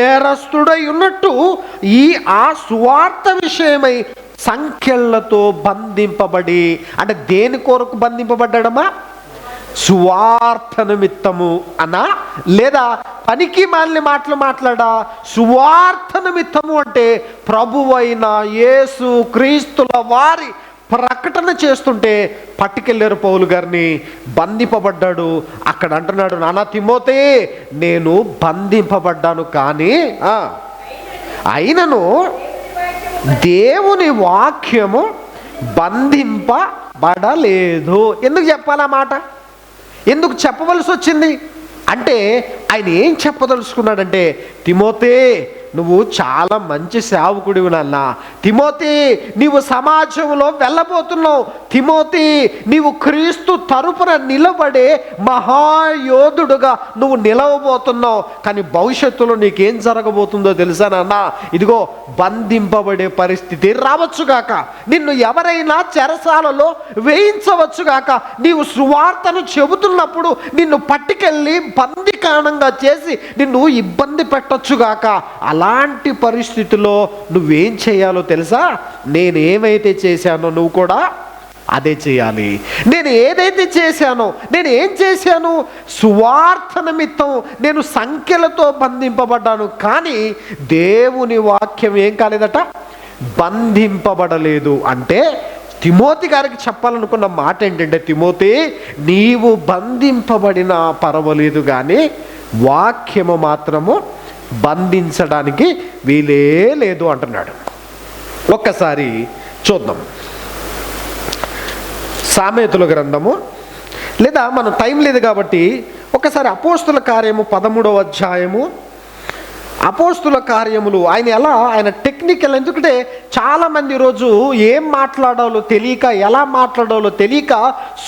నేరస్తుడై ఉన్నట్టు ఈ ఆ సువార్త విషయమై సంఖ్యలతో బంధింపబడి అంటే దేని కొరకు బంధింపబడ్డాడమా సువార్త నిమిత్తము అనా? లేదా పనికి మాలిన మాటలు మాట్లాడా? సువార్త నిమిత్తము అంటే ప్రభువైన యేసు క్రీస్తుల వారి ప్రకటన చేస్తుంటే పట్టుకెళ్ళారు పౌలు గారిని బంధింపబడ్డాడు. అక్కడ అంటున్నాడు నానా తిమోతే నేను బంధింపబడ్డాను కానీ అయినను దేవుని వాక్యము బంధింపబడలేదు. ఎందుకు చెప్పాలా మాట? ఎందుకు చెప్పవలసి వచ్చింది? అంటే ఆయన ఏం చెప్పదలుచుకున్నాడంటే తిమోతే నువ్వు చాలా మంచి సేవకుడివి నాన్న. తిమోతి నీవు సమాజంలో వెళ్ళబోతున్నావు. తిమోతి నీవు క్రీస్తు తరపున నిలబడే మహాయోధుడుగా నువ్వు నిలవబోతున్నావు. కానీ భవిష్యత్తులో నీకేం జరగబోతుందో తెలుసా నాన్న? ఇదిగో బంధింపబడే పరిస్థితి రావచ్చుగాక నిన్ను ఎవరైనా చెరసాలలో వేయించవచ్చుగాక నీవు సువార్తను చెబుతున్నప్పుడు నిన్ను పట్టుకెళ్ళి బందికాణంగా చేసి నిన్ను ఇబ్బంది పెట్టొచ్చుగాక అలా అలాంటి పరిస్థితిలో నువ్వేం చేయాలో తెలుసా? నేనేమైతే చేశానో నువ్వు కూడా అదే చేయాలి. నేను ఏదైతే చేశానో నేను ఏం చేశాను? సువార్థ నిమిత్తం నేను సంఖ్యలతో బంధింపబడ్డాను. కానీ దేవుని వాక్యం ఏం కాలేదట? బంధింపబడలేదు. అంటే తిమోతి గారికి చెప్పాలనుకున్న మాట ఏంటంటే తిమోతి నీవు బంధింపబడినా పర్వాలేదు కానీ వాక్యము మాత్రము బంధించడానికి వీలే లేదు అంటున్నాడు. ఒక్కసారి చూద్దాం. సామెతుల గ్రంథము లేదా మనం టైం లేదు కాబట్టి ఒకసారి అపోస్తుల కార్యము పదమూడవ అధ్యాయము. అపోస్తుల కార్యములు ఆయన ఎలా ఆయన టెక్నికల్ ఎందుకంటే చాలామంది రోజు ఏం మాట్లాడాలో తెలియక ఎలా మాట్లాడాలో తెలియక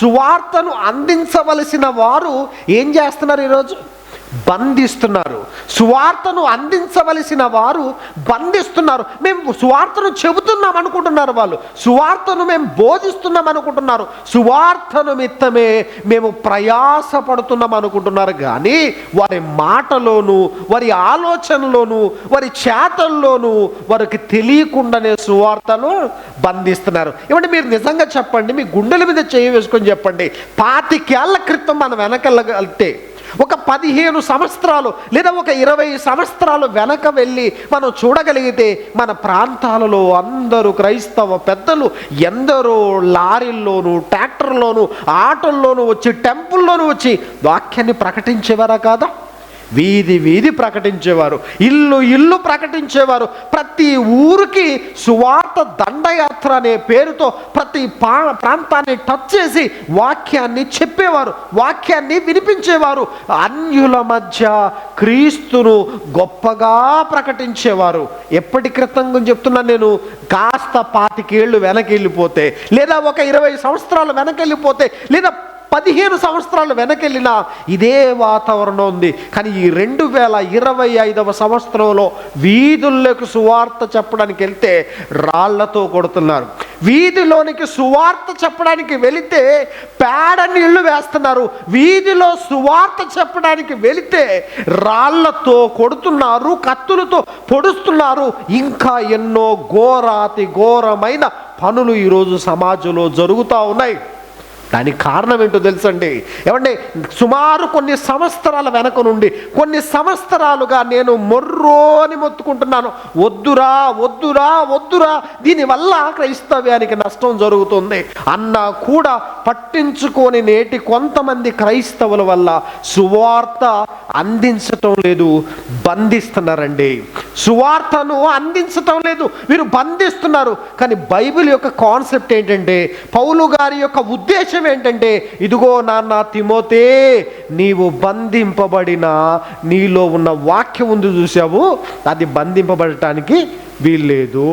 సువార్తను అందించవలసిన వారు ఏం చేస్తున్నారు ఈరోజు? బంధిస్తున్నారు. సువార్తను అందించవలసిన వారు బంధిస్తున్నారు. మేము సువార్తను చెబుతున్నాం అనుకుంటున్నారు వాళ్ళు. సువార్తను మేము బోధిస్తున్నాం అనుకుంటున్నారు. సువార్త నిమిత్తమే మేము ప్రయాసపడుతున్నాం అనుకుంటున్నారు. కానీ వారి మాటలోను వారి ఆలోచనలోను వారి చేతల్లోనూ వారికి తెలియకుండానే సువార్తను బంధిస్తున్నారు. ఇవ్వండి మీరు నిజంగా చెప్పండి మీ గుండెల మీద చేయి వేసుకొని చెప్పండి. పాతికేళ్ళ క్రితం మనం వెనకెళ్ళగలితే ఒక పదిహేను సంవత్సరాలు లేదా ఒక ఇరవై సంవత్సరాలు వెనక వెళ్ళి మనం చూడగలిగితే మన ప్రాంతాలలో అందరూ క్రైస్తవ పెద్దలు ఎందరో లారీల్లోనూ ట్రాక్టర్లోనూ ఆటోల్లోనూ వచ్చి టెంపుల్లోనూ వచ్చి వాక్యాన్ని ప్రకటించేవారా కాదా? వీధి వీధి ప్రకటించేవారు ఇల్లు ఇల్లు ప్రకటించేవారు ప్రతి ఊరికి సువార్త దండయాత్ర అనే పేరుతో ప్రతి పా ప్రాంతాన్ని టచ్ చేసి వాక్యాన్ని చెప్పేవారు వాక్యాన్ని వినిపించేవారు. అన్యుల మధ్య క్రీస్తును గొప్పగా ప్రకటించేవారు. ఎప్పటి క్రితం చెప్తున్నా చెప్తున్నాను నేను? కాస్త పాతికేళ్ళు వెనకెళ్ళిపోతే లేదా ఒక ఇరవై సంవత్సరాలు వెనకెళ్ళిపోతే లేదా పదిహేను సంవత్సరాలు వెనకెళ్ళినా ఇదే వాతావరణం ఉంది. కానీ ఈ రెండు వేల ఇరవై ఐదవ సంవత్సరంలో వీధుల్లోకి సువార్త చెప్పడానికి వెళ్తే రాళ్ళతో కొడుతున్నారు. వీధిలోనికి సువార్త చెప్పడానికి వెళితే పేడ నీళ్ళు వేస్తున్నారు. వీధిలో సువార్త చెప్పడానికి వెళితే రాళ్ళతో కొడుతున్నారు కత్తులతో పొడుస్తున్నారు. ఇంకా ఎన్నో ఘోరాతి ఘోరమైన పనులు ఈరోజు సమాజంలో జరుగుతూ ఉన్నాయి. దానికి కారణం ఏంటో తెలుసండి? ఏమంటే సుమారు కొన్ని సంవత్సరాల వెనక నుండి కొన్ని సంవత్సరాలుగా నేను మొర్రోని మొత్తుకుంటున్నాను. వద్దురా వద్దురా వద్దురా. దీనివల్ల క్రైస్తవ్యానికి నష్టం జరుగుతుంది. అన్న కూడా పట్టించుకొని నేటి కొంతమంది క్రైస్తవుల వల్ల సువార్త అందించటం లేదు బంధిస్తున్నారండి. సువార్తను అందించటం లేదు. వీరు బంధిస్తున్నారు. కానీ బైబిల్ యొక్క కాన్సెప్ట్ ఏంటంటే పౌలు గారి యొక్క ఉద్దేశం ఏంటంటే ఇదిగో నాన్న తిమోతే నీవు బంధింపబడిన నీలో ఉన్న వాక్యం ఉంది చూసావు అది బంధింపబడటానికి వీల్లేదు.